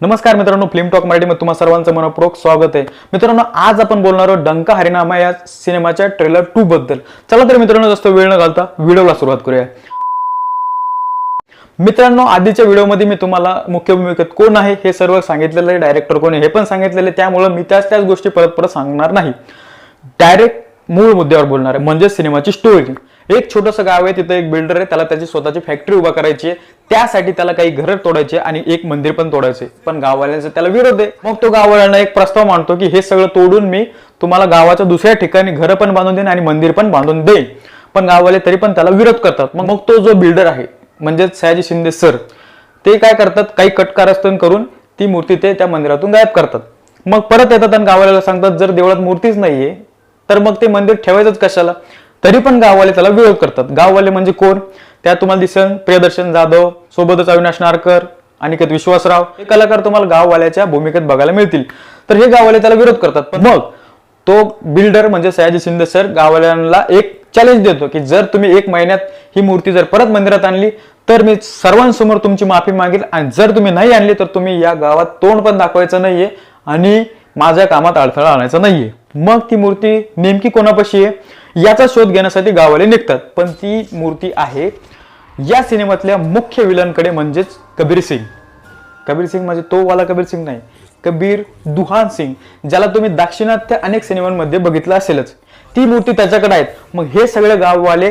नमस्कार मित्रांनो film talk मराठीमध्ये तुम्हा सर्वांचं मनपूर्वक स्वागत आहे. मित्रांनो आज आपण बोलणार आहोत डंका हरिनामा या सिनेमाच्या ट्रेलर टू बद्दल. चला तर मित्रांनो जास्त वेळ न घालता व्हिडिओला सुरुवात करूया. मित्रांनो आधीच्या व्हिडिओमध्ये मी तुम्हाला मुख्य भूमिकेत कोण आहे हे सर्व सांगितलेलं आहे. डायरेक्टर कोण आहे हे पण सांगितलेलं आहे. त्यामुळे मी त्याच त्याच गोष्टी परत परत सांगणार नाही. डायरेक्ट मूळ मुद्द्यावर बोलणार आहे. म्हणजे सिनेमाची स्टोरी एक छोटंसं गाव आहे तिथं एक बिल्डर आहे त्याला त्याची स्वतःची फॅक्टरी उभा करायची आहे. त्यासाठी त्याला काही घरं तोडायचे आणि एक मंदिर पण तोडायचे पण गाववाल्यांचा त्याला विरोध आहे. मग तो गाववाल्यांना एक प्रस्ताव मांडतो की हे सगळं तोडून मी तुम्हाला गावाच्या दुसऱ्या ठिकाणी घरं पण बांधून देईन आणि मंदिर पण बांधून देईन. पण गाववाले तरी पण त्याला विरोध करतात. मग मग तो जो बिल्डर आहे म्हणजेच सयाजी शिंदे सर ते काय करतात? काही कटकारस्थान करून ती मूर्ती ते त्या मंदिरातून गायब करतात. मग परत येतात आणि गावाला सांगतात जर देवळात मूर्तीच नाहीये तर मग ते मंदिर ठेवायचंच कशाला? तरी पण गाववाले त्याला विरोध करतात. गाववाले म्हणजे कोण? त्या तुम्हाला दिसेल प्रियदर्शन जाधव सोबतच अविनाश नारकर अनिकेत विश्वासराव. हे कलाकार तुम्हाला गाववाल्याच्या भूमिकेत बघायला मिळतील. तर हे गाववाले त्याला विरोध करतात. पण मग तो बिल्डर म्हणजे सयाजी शिंदे सर गाववाल्यांना एक चॅलेंज देतो की जर तुम्ही एक महिन्यात ही मूर्ती जर परत मंदिरात आणली तर मी सर्वांसमोर तुमची माफी मागेल आणि जर तुम्ही नाही आणली तर तुम्ही या गावात तोंड पण दाखवायचं नाहीये आणि माझ्या कामात अडथळा आणायचा नाहीये. मग ती मूर्ती नेमकी कोणापाशी आहे याचा शोध घेण्यासाठी गावाले निघतात. पण ती मूर्ती आहे या सिनेमातल्या मुख्य विलनकडे म्हणजेच कबीर सिंग. कबीर सिंग म्हणजे तो वाला कबीर सिंग नाही कबीर दुहान सिंग ज्याला तुम्ही दाक्षिणात्य अनेक सिनेमांमध्ये बघितलं असेलच. ती मूर्ती त्याच्याकडे आहेत. मग हे सगळे गाववाले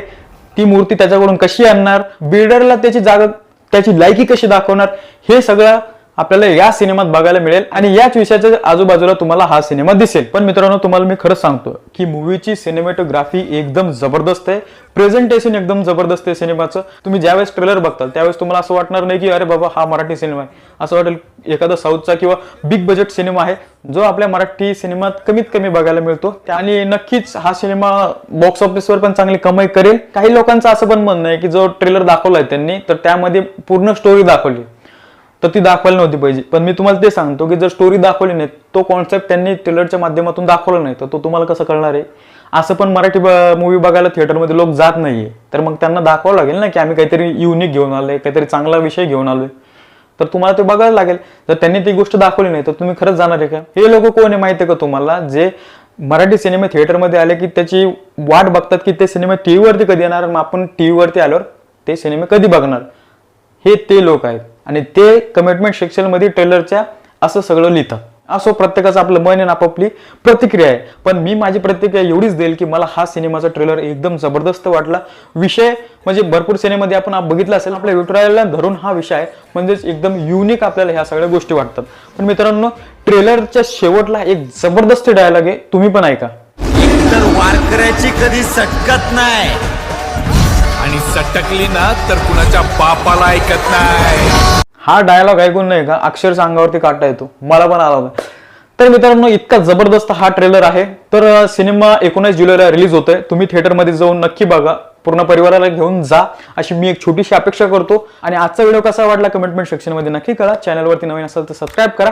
ती मूर्ती त्याच्याकडून कशी आणणार? बिल्डरला त्याची जागा त्याची लायकी कशी दाखवणार? हे सगळं आपल्याला या सिनेमात बघायला मिळेल आणि याच विषयाच्या आजूबाजूला तुम्हाला हा सिनेमा दिसेल. पण मित्रांनो तुम्हाला मी खरंच सांगतो की मूवीची सिनेमॅटोग्राफी एकदम जबरदस्त आहे. प्रेझेंटेशन एकदम जबरदस्त आहे सिनेमाचं. तुम्ही ज्यावेळेस ट्रेलर बघताल त्यावेळेस तुम्हाला असं वाटणार नाही की अरे बाबा हा मराठी सिनेमा आहे. असं वाटेल एखादा साऊथचा किंवा बिग बजेट सिनेमा आहे जो आपल्या मराठी सिनेमात कमीत कमी बघायला मिळतो. आणि नक्कीच हा सिनेमा बॉक्स ऑफिसवर पण चांगली कमाई करेल. काही लोकांचं असं पण म्हणणं आहे की जो ट्रेलर दाखवलाय त्यांनी तर त्यामध्ये पूर्ण स्टोरी दाखवली. तर ती दाखवायला नव्हती पाहिजे. पण मी तुम्हाला ते सांगतो की जर स्टोरी दाखवली नाही तो कॉन्सेप्ट त्यांनी ट्रेलरच्या माध्यमातून दाखवला नाही तर तो तुम्हाला कसं कळणार आहे? असं पण मराठी मूवी बघायला थिएटरमध्ये लोक जात नाहीये. तर मग त्यांना दाखवावं लागेल ना की आम्ही काहीतरी युनिक घेऊन आलोय काहीतरी चांगला विषय घेऊन आलोय. तर तुम्हाला ते बघायला लागेल. जर त्यांनी ती गोष्ट दाखवली नाही तर तुम्ही खरंच जाणार आहे का? हे लोक कोण आहे माहिती आहे का तुम्हाला? जे मराठी सिनेमे थिएटरमध्ये आले की त्याची वाट बघतात की ते सिनेमे टीव्हीवरती कधी येणार? मग आपण टीव्हीवरती आल्यावर ते सिनेमे कधी बघणार? हे ते लोक आहेत. आणि ते कमिटमेंट सेक्शनमध्ये ट्रेलरच्या असं सगळं लिहितात असो प्रत्येकाचं आपलं मन आणि आपापली प्रतिक्रिया आहे. पण मी माझी प्रतिक्रिया एवढीच देईल की मला हा सिनेमाचा ट्रेलर एकदम जबरदस्त वाटला. विषय म्हणजे भरपूर सिनेमध्ये आपण बघितला बघितलं असेल आपल्या विठुरायाला धरून हा विषय आहे. म्हणजेच एकदम युनिक आपल्याला ह्या सगळ्या गोष्टी वाटतात. पण मित्रांनो ट्रेलरच्या शेवटला एक जबरदस्त डायलॉग आहे. तुम्ही पण ऐका. तर वारकऱ्याची कधी सटकत नाही. आणि सटकली ना तर कुणाच्या बापाला ऐकत नाही. हा डायलॉग ऐकून नाही का अक्षरशः अंगावरती काढता येतो. मला पण आला होता तर मित्रांनो इतका जबरदस्त हा ट्रेलर आहे. तर सिनेमा एकोणीस जुलैला रिलीज होतोय. तुम्ही थिएटरमध्ये जाऊन नक्की बघा. पूर्ण परिवाराला घेऊन जा. अशी मी एक छोटीशी अपेक्षा करतो. आणि आजचा व्हिडिओ कसा वाटला कमेंटमेंट सेक्शनमध्ये नक्की करा चॅनलवरती नवीन असेल तर सबस्क्राईब करा.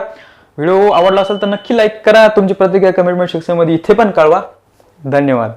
व्हिडिओ आवडला असेल तर नक्की लाईक करा. तुमची प्रतिक्रिया कमेंटमेंट सेक्शनमध्ये इथे पण कळवा. धन्यवाद.